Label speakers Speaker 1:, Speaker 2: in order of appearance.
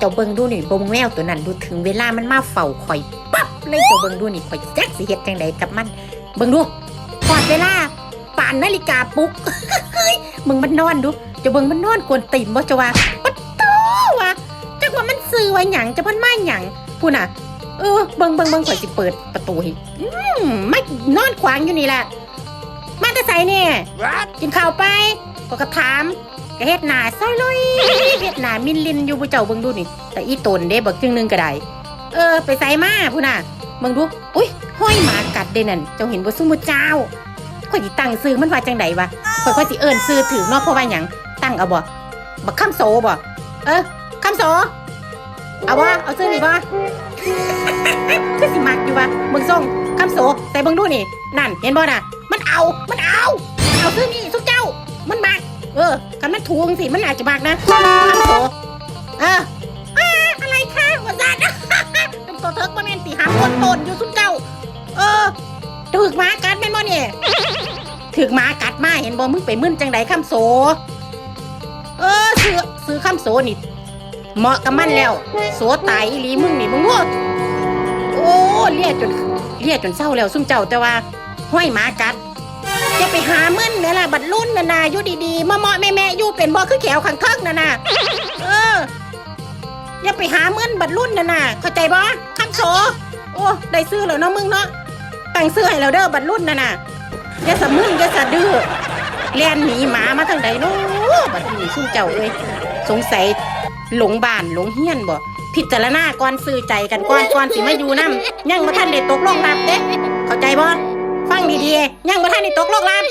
Speaker 1: เจ้าเบิ่งดูนี่บ่งแมวตัวนั้นดูถึงเวลามันมาเฝ้าข่อยปั๊บเลยเจ้าเบิ่งดูนี่ข่อยจักสิเฮ็ดจังไดกับมัน เบิ่งดูพอดเวลาป่านนาฬิกาปลุกเฮ้ยมึงมันนอนดูเจะเบิ่งมันนอนกวนตีนบ่จะว่าปัดโตวะจักว่ามันซื้อไว้หยังจะมันมาหยังพูน่ะเออเบิ่งเบิ่งเบิ่งข่อยสิเปิดประตูให้อืมไม่นอนขวางอยู่นี่แหละมาแต่ไสเนี่ยกินข้าวไปก็กระถามกระเฮ็ดหนาซอยลอยเฮ็ด หนามินลินอยู่ผู้เจ้าเบิ่งดูนี่ แต่อีตนเด้บักจึงหนึงก็ได้เออ ไปใส่มาผู้น่ะเบิ่งดูอุ้ยห้อยหมากัดเด้นั่นเจ้าเห็นบ่ซุมือเจ้าข่อยสิตั้งซื้อมันว่าจังไดวะข่อยข่อยสิเอิ้นซื้อถือเนาะเพราะว่าหยังตั้งเอาบ่บักคำโซบ่เออคำโซเอาบ่เอาซื้อนี่บ่คือสิมักอยู่วะเบิ่งส่งคำโซแต่เบิ่งดูนี่ นั่น เห็นบ่น่ะ มันเอามันเอา กันมันทวงสิมันอาจจะมักนะคำโซเอออ่าอะไรคะว่าซานเป็นตัวเทิกบ่แม่นตีหามคนตนอยู่สุกเจ้า เออถึกหมากัดแม่นบ่เนี่ยถึกหมากัดมาเห็นบ่มึงไปมึนจังไดคำโซเออซื้อซื้อคำโซนี่เหมาะกับมันแล้ว โสตายอีหลีมึงนี่มึงโง่โอ้เลียจนเลียจนเศร้าแล้วซุ่มเจ้าแต่ว่าห้อยหมากัด จะไปหามึนเนี่ยล่ะบัดรุ่นน่ะนาอยู่ดีๆมาเหมาะแม่แม่อยู่เป็นบ่คือแขวขังเทิงน่ะนะเอออย่าไปหามึนบัดรุ่นน่ะนะเข้าใจบ่คำโสโอ้ได้ซื้อแล้วเนาะมึงเนาะตั้งซื้อให้แล้วเด้อบัดรุ่นน่ะนะอย่าสะมึนอย่าสะดื้อเลียนหนีหมามาทางใดเนาะบัดนี้ซุ่มเจ้าเอ้ยสงสัยหลงบ้านหลงเฮียนบ่พิจารณาก่อนซื้อใจกันก่อนก่อนสิมาอยู่นำยังบ่ทันได้ตกลงรับเด้เข้าใจบ่ ฟังดีๆ ยังบ่ทันได้ตกลงลาม